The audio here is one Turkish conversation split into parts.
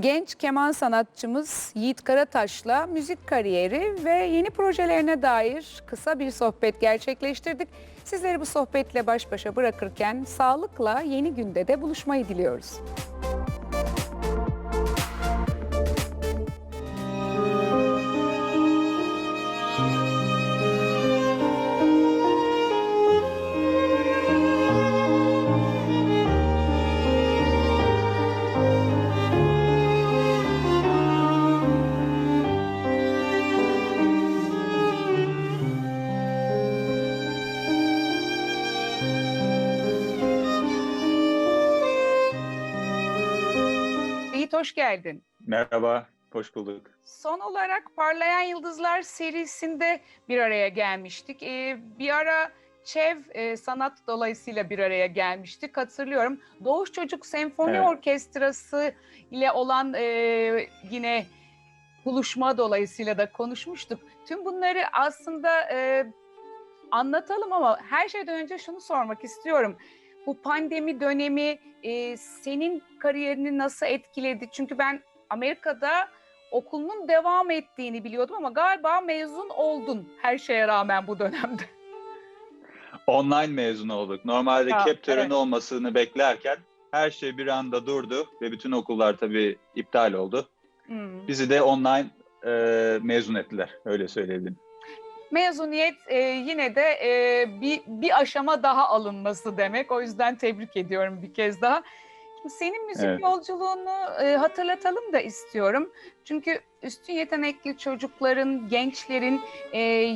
Genç keman sanatçımız Yiğit Karataş'la müzik kariyeri ve yeni projelerine dair kısa bir sohbet gerçekleştirdik. Sizleri bu sohbetle baş başa bırakırken sağlıkla yeni günde de buluşmayı diliyoruz. Hoş geldin. Merhaba, hoş bulduk. Son olarak Parlayan Yıldızlar serisinde bir araya gelmiştik. Ee, bir ara Çev e, sanat dolayısıyla bir araya gelmiştik. Hatırlıyorum. Doğuş Çocuk Senfoni Evet. Orkestrası ile olan e, yine buluşma dolayısıyla da konuşmuştuk. Tüm bunları aslında e, anlatalım ama her şeyden önce şunu sormak istiyorum. Bu pandemi dönemi e, senin kariyerini nasıl etkiledi? Çünkü ben Amerika'da okulunun devam ettiğini biliyordum ama galiba mezun oldun her şeye rağmen bu dönemde. Online mezun olduk. Normalde Ya, CAP töreni evet. olmasını beklerken her şey bir anda durdu ve bütün okullar tabii iptal oldu. Hmm. Bizi de online e, mezun ettiler, öyle söyleyebilirim. Mezuniyet e, yine de e, bir, bir aşama daha alınması demek. O yüzden tebrik ediyorum bir kez daha. Şimdi senin müzik Evet. yolculuğunu e, hatırlatalım da istiyorum. Çünkü üstün yetenekli çocukların, gençlerin e,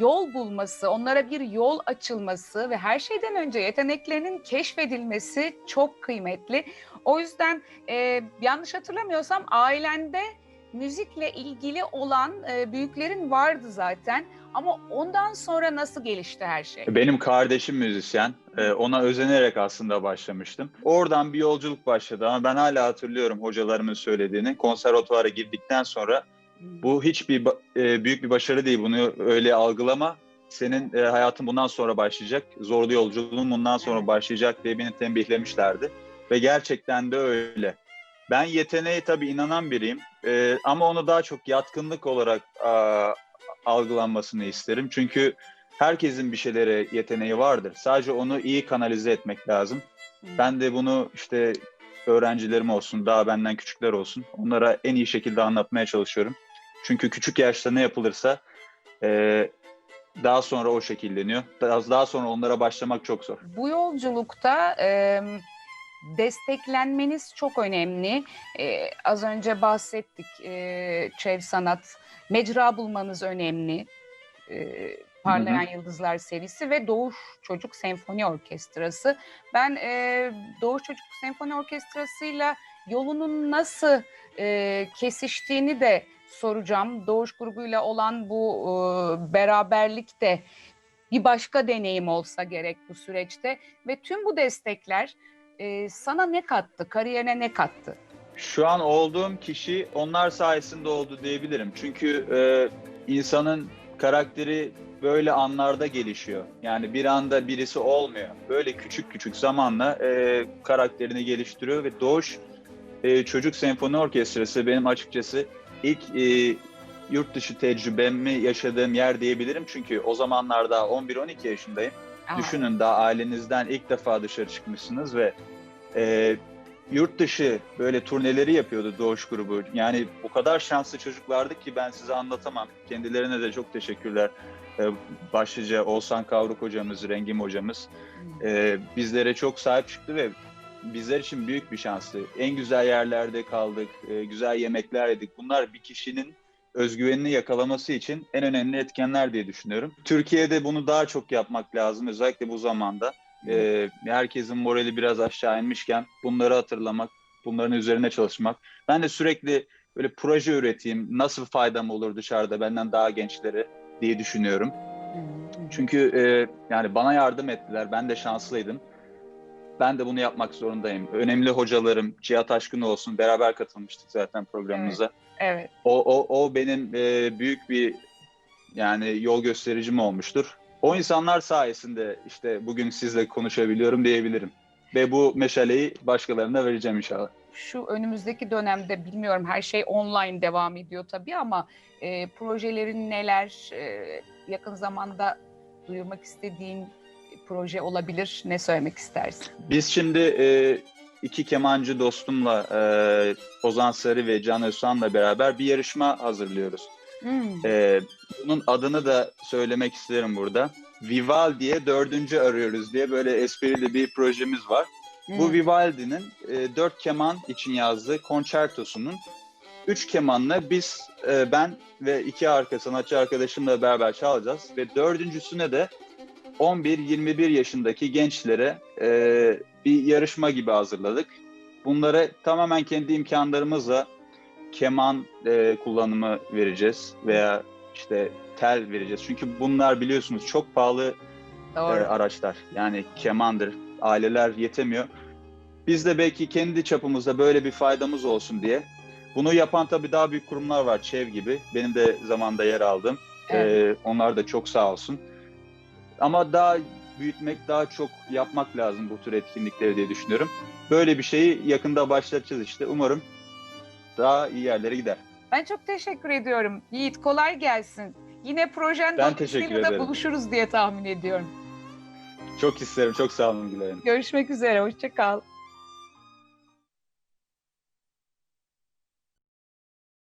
yol bulması, onlara bir yol açılması ve her şeyden önce yeteneklerinin keşfedilmesi çok kıymetli. O yüzden e, yanlış hatırlamıyorsam ailende müzikle ilgili olan e, büyüklerin vardı zaten. Ama ondan sonra nasıl gelişti her şey? Benim kardeşim müzisyen. E, ona özenerek aslında başlamıştım. Oradan bir yolculuk başladı ama ben hala hatırlıyorum hocalarımın söylediğini. Konservatuvara girdikten sonra Bu hiçbir e, büyük bir başarı değil. Bunu öyle algılama. Senin e, hayatın bundan sonra başlayacak. Zorlu yolculuğun bundan sonra başlayacak diye beni tembihlemişlerdi. Ve gerçekten de öyle. Ben yeteneğe tabii inanan biriyim. E, ama onu daha çok yatkınlık olarak a, algılanmasını isterim. Çünkü herkesin bir şeylere yeteneği vardır. Sadece onu iyi kanalize etmek lazım. Ben de bunu işte öğrencilerim olsun, daha benden küçükler olsun. Onlara en iyi şekilde anlatmaya çalışıyorum. Çünkü küçük yaşta ne yapılırsa eee, daha sonra o şekilleniyor. Daha, daha sonra onlara başlamak çok zor. Bu yolculukta e, desteklenmeniz çok önemli. E, az önce bahsettik e, Çev Sanat, mecra bulmanız önemli. E, Parlayan Yıldızlar serisi ve Doğuş Çocuk Senfoni Orkestrası. Ben e, Doğuş Çocuk Senfoni Orkestrası'yla yolunun nasıl e, kesiştiğini de soracağım. Doğuş grubuyla olan bu e, beraberlik de bir başka deneyim olsa gerek bu süreçte ve tüm bu destekler e, sana ne kattı, kariyerine ne kattı? Şu an olduğum kişi onlar sayesinde oldu diyebilirim. Çünkü eee, insanın karakteri böyle anlarda gelişiyor. Yani bir anda birisi olmuyor. Böyle küçük küçük zamanla eee, karakterini geliştiriyor ve Doğuş eee, Çocuk Senfoni Orkestrası benim açıkçası ilk eee, yurt dışı tecrübemi yaşadığım yer diyebilirim. Çünkü o zamanlar daha 11-12 yaşındayım. Aa, Düşünün daha ailenizden ilk defa dışarı çıkmışsınız ve e, yurt dışı böyle turneleri yapıyordu Doğuş grubu. Yani o kadar şanslı çocuklardı ki ben size anlatamam. Kendilerine de çok teşekkürler. E, başlıca Oğuzhan Kavruk hocamız, Rengim hocamız e, bizlere çok sahip çıktı ve bizler için büyük bir şanstı. En güzel yerlerde kaldık, e, güzel yemekler yedik. Bunlar bir kişinin özgüvenini yakalaması için en önemli etkenler diye düşünüyorum. Türkiye'de bunu daha çok yapmak lazım özellikle bu zamanda. Ee, herkesin morali biraz aşağı inmişken bunları hatırlamak, bunların üzerine çalışmak. Ben de sürekli böyle proje üreteyim, nasıl faydam olur dışarıda benden daha gençlere diye düşünüyorum. Çünkü e, yani bana yardım ettiler, ben de şanslıydım. Ben de bunu yapmak zorundayım. Önemli hocalarım, Cihat Aşkın olsun, beraber katılmıştık zaten programımıza. Evet. O, o, o benim e, büyük bir yani yol göstericim olmuştur. O insanlar sayesinde işte bugün sizle konuşabiliyorum diyebilirim. Ve bu meşaleyi başkalarına vereceğim inşallah. şu önümüzdeki dönemde bilmiyorum her şey online devam ediyor tabii ama e, projelerin neler e, yakın zamanda duyurmak istediğin proje olabilir ne söylemek istersin? Biz şimdi e, iki kemancı dostumla e, Ozan Sarı ve Can Özsan'la beraber bir yarışma hazırlıyoruz. Hmm. E, bunun adını da söylemek isterim burada. Vivaldi'ye dördüncü arıyoruz diye böyle esprili bir projemiz var. Bu Hmm. Vivaldi'nin e, dört keman için yazdığı konçertosunun üç kemanını biz, e, ben ve iki arka sanatçı arkadaşımla beraber çalacağız. Ve dördüncüsüne de 11-21 yaşındaki gençlere e, bir yarışma gibi hazırladık. Bunlara tamamen kendi imkanlarımızla keman e, kullanımı vereceğiz veya işte tel vereceğiz. Çünkü bunlar biliyorsunuz çok pahalı e, araçlar. Yani kemandır, aileler yetemiyor. Biz de belki kendi çapımızda böyle bir faydamız olsun diye. Bunu yapan tabii daha büyük kurumlar var, ÇEV gibi. Benim de zamanda yer aldım. Evet. E, onlar da çok sağ olsun. Ama daha büyütmek, daha çok yapmak lazım bu tür etkinlikleri diye düşünüyorum. Böyle bir şeyi yakında başlatacağız işte. Umarım daha iyi yerlere gider. Ben çok teşekkür ediyorum. Yiğit kolay gelsin. Yine projen dolayısıyla buluşuruz diye tahmin ediyorum. Çok isterim. Çok sağ olun Gülay Hanım. Görüşmek üzere. Hoşça kal.